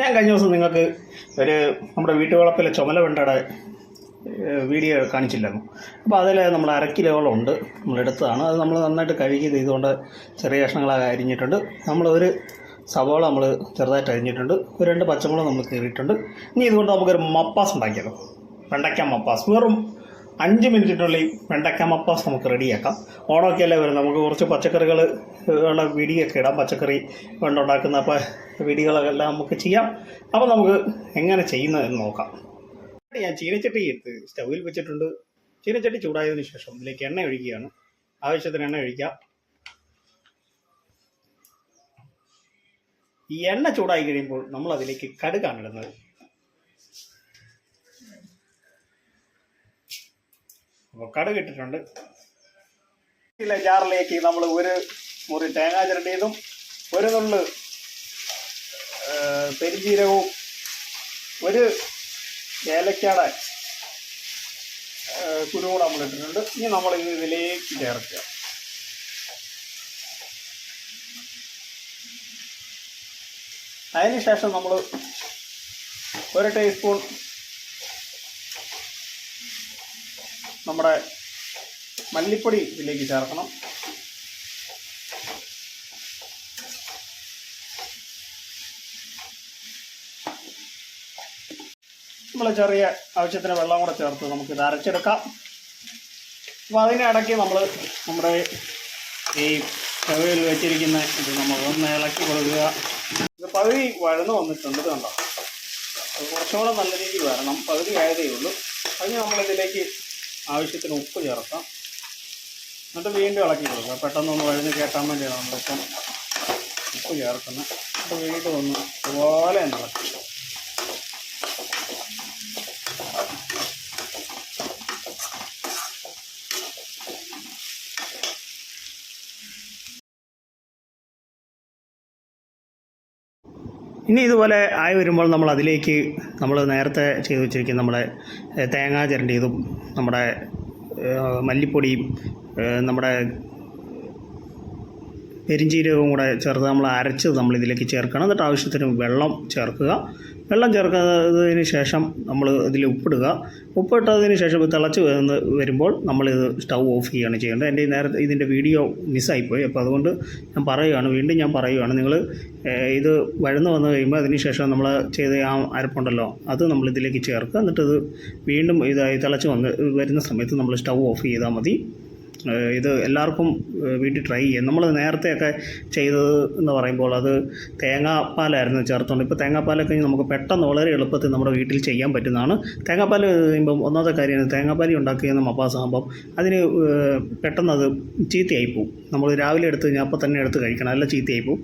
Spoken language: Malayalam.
ഞാൻ കഴിഞ്ഞ ദിവസം നിങ്ങൾക്ക് ഒരു നമ്മുടെ വീട്ടുവളപ്പിലെ ചുമല വെണ്ടയുടെ വീഡിയോ കാണിച്ചില്ലായിരുന്നു. അപ്പോൾ അതിൽ നമ്മൾ അര കിലോളം ഉണ്ട് നമ്മളെടുത്തതാണ് അത് നമ്മൾ നന്നായിട്ട് കഴുകി ഇതുകൊണ്ട് ചെറിയ കഷ്ണങ്ങളായി അരിഞ്ഞിട്ടുണ്ട്. നമ്മൾ ഒരു സവോള നമ്മൾ ചെറുതായിട്ട് അരിഞ്ഞിട്ടുണ്ട്. ഒരു രണ്ട് പച്ചമുളക് നമ്മൾ കീറിയിട്ടുണ്ട്. ഇനി ഇതുകൊണ്ട് നമുക്കൊരു മപ്പാസ് ഉണ്ടാക്കിയാലോ? വെണ്ടയ്ക്ക മപ്പാസ്. വെറും അഞ്ച് മിനിറ്റിനുള്ളിൽ വെണ്ടയ്ക്ക മപ്പാസ് നമുക്ക് റെഡിയാക്കാം. ഓണമൊക്കെ അല്ലേ വരും നമുക്ക് കുറച്ച് പച്ചക്കറികൾ ഉള്ള വീഡിയോ ഒക്കെ ഇടാം. പച്ചക്കറി വെണ്ടുണ്ടാക്കുന്ന അപ്പോൾ വിടികളെല്ലാം നമുക്ക് ചെയ്യാം. അപ്പോൾ നമുക്ക് എങ്ങനെ ചെയ്യുന്നതെന്ന് നോക്കാം. ഞാൻ ചീനച്ചട്ടി എടുത്ത് സ്റ്റൗവിൽ വെച്ചിട്ടുണ്ട്. ചീനച്ചട്ടി ചൂടായതിന് ശേഷം ഇതിലേക്ക് എണ്ണ ഒഴിക്കുകയാണ്. ആവശ്യത്തിന് എണ്ണ ഒഴിക്കാം. ഈ എണ്ണ ചൂടായി കഴിയുമ്പോൾ നമ്മൾ അതിലേക്ക് കടുകാണ് ഇടുന്നത്. അപ്പോൾ കടുക് ഇട്ടിട്ടുണ്ട് ജാറിലേക്ക് നമ്മൾ ഒരു മുറി തേങ്ങാ ചിരണ്ടിയതും ഒരു നുള്ളു പെരുംജീരകവും ഒരു ഏലക്കാട കുരുകൂടെ നമ്മൾ ഇട്ടിട്ടുണ്ട്. ഇനി നമ്മൾ ഇത് ഇതിലേക്ക് ചേർക്കുക. അതിനുശേഷം നമ്മൾ ഒരു ടീസ്പൂൺ നമ്മുടെ മല്ലിപ്പൊടി ഇതിലേക്ക് ചേർക്കണം. നമ്മൾ ചെറിയ ആവശ്യത്തിന് വെള്ളം കൂടെ ചേർത്ത് നമുക്കിത് അരച്ചെടുക്കാം. അപ്പോൾ അതിനിടയ്ക്ക് നമ്മൾ നമ്മുടെ ഈ തവയിൽ വെച്ചിരിക്കുന്ന ഇത് നമ്മൾ ഒന്ന് ഇളക്കി കൊടുക്കുക. ഇത് പകുതി വഴന്ന് വന്നിട്ടുണ്ട് കണ്ടോ? അത് കുറച്ചുകൂടെ നല്ല രീതിയിൽ വരണം. പകുതി ആയതേ ഉള്ളൂ. അതിന് നമ്മളിതിലേക്ക് ആവശ്യത്തിന് ഉപ്പ് ചേർക്കാം. എന്നിട്ട് വീണ്ടും ഇളക്കി കൊടുക്കുക പെട്ടെന്നൊന്ന് വഴന്ന് കേട്ടാൻ വേണ്ടിയാണ് നമ്മളിപ്പം ഉപ്പ് ചേർക്കുന്നത്. അപ്പോൾ വീണ്ടും ഒന്ന് ഇതുപോലെ തന്നെ ഇളക്കി ഇനി ഇതുപോലെ ആയി വരുമ്പോൾ നമ്മൾ അതിലേക്ക് നമ്മൾ നേരത്തെ ചെയ്ത് വെച്ചിരിക്കുന്ന നമ്മുടെ തേങ്ങാ ചിരണ്ടിയതും നമ്മുടെ മല്ലിപ്പൊടിയും നമ്മുടെ പെരിഞ്ചീരകവും കൂടെ ചേർത്ത് നമ്മൾ അരച്ചത് നമ്മൾ ഇതിലേക്ക് ചേർക്കണം. എന്നിട്ട് ആവശ്യത്തിന് വെള്ളം ചേർക്കുക. വെള്ളം ചേർക്കുന്നതിന് ശേഷം നമ്മൾ ഇതിൽ ഉപ്പിടുക. ഉപ്പിട്ടതിന് ശേഷം തിളച്ച് വരുന്ന വരുമ്പോൾ നമ്മളിത് സ്റ്റൗ ഓഫ് ചെയ്യുകയാണ് ചെയ്യേണ്ടത്. എന്റെ നേരത്തെ ഇതിന്റെ വീഡിയോ മിസ്സായിപ്പോയി. അപ്പോൾ അതുകൊണ്ട് ഞാൻ പറയുകയാണ് വീണ്ടും ഞാൻ പറയുകയാണ്. നിങ്ങൾ ഇത് വഴന്ന് വന്നു കഴിയുമ്പോൾ അതിന് ശേഷം നമ്മൾ ചെയ്ത ആ അരപ്പുണ്ടല്ലോ അത് നമ്മൾ ഇതിലേക്ക് ചേർക്കുക. എന്നിട്ടത് വീണ്ടും ഇതായി തിളച്ച് വന്ന് വരുന്ന സമയത്ത് നമ്മൾ സ്റ്റൗ ഓഫ് ചെയ്താൽ മതി. ഇത് എല്ലാവർക്കും വീട്ടിൽ ട്രൈ ചെയ്യാം. നമ്മൾ നേരത്തെയൊക്കെ ചെയ്തത് എന്ന് പറയുമ്പോൾ അത് തേങ്ങാപ്പാലായിരുന്നു ചേർത്തുകൊണ്ട് ഇപ്പോൾ തേങ്ങാപ്പാലൊക്കെ നമുക്ക് പെട്ടെന്ന് വളരെ എളുപ്പത്തിൽ നമ്മുടെ വീട്ടിൽ ചെയ്യാൻ പറ്റുന്നതാണ്. തേങ്ങാപ്പാൽ കഴിയുമ്പം ഒന്നാമത്തെ കാര്യമാണ് തേങ്ങാപ്പാൽ ഉണ്ടാക്കിയെന്ന മപ്പാസാകുമ്പം അതിന് പെട്ടെന്ന് അത് ചീത്തയായി പോകും നമ്മൾ രാവിലെ എടുത്ത് കഴിഞ്ഞാൽ അപ്പോൾ തന്നെ എടുത്ത് കഴിക്കണം. അല്ല ചീത്തയായി പോകും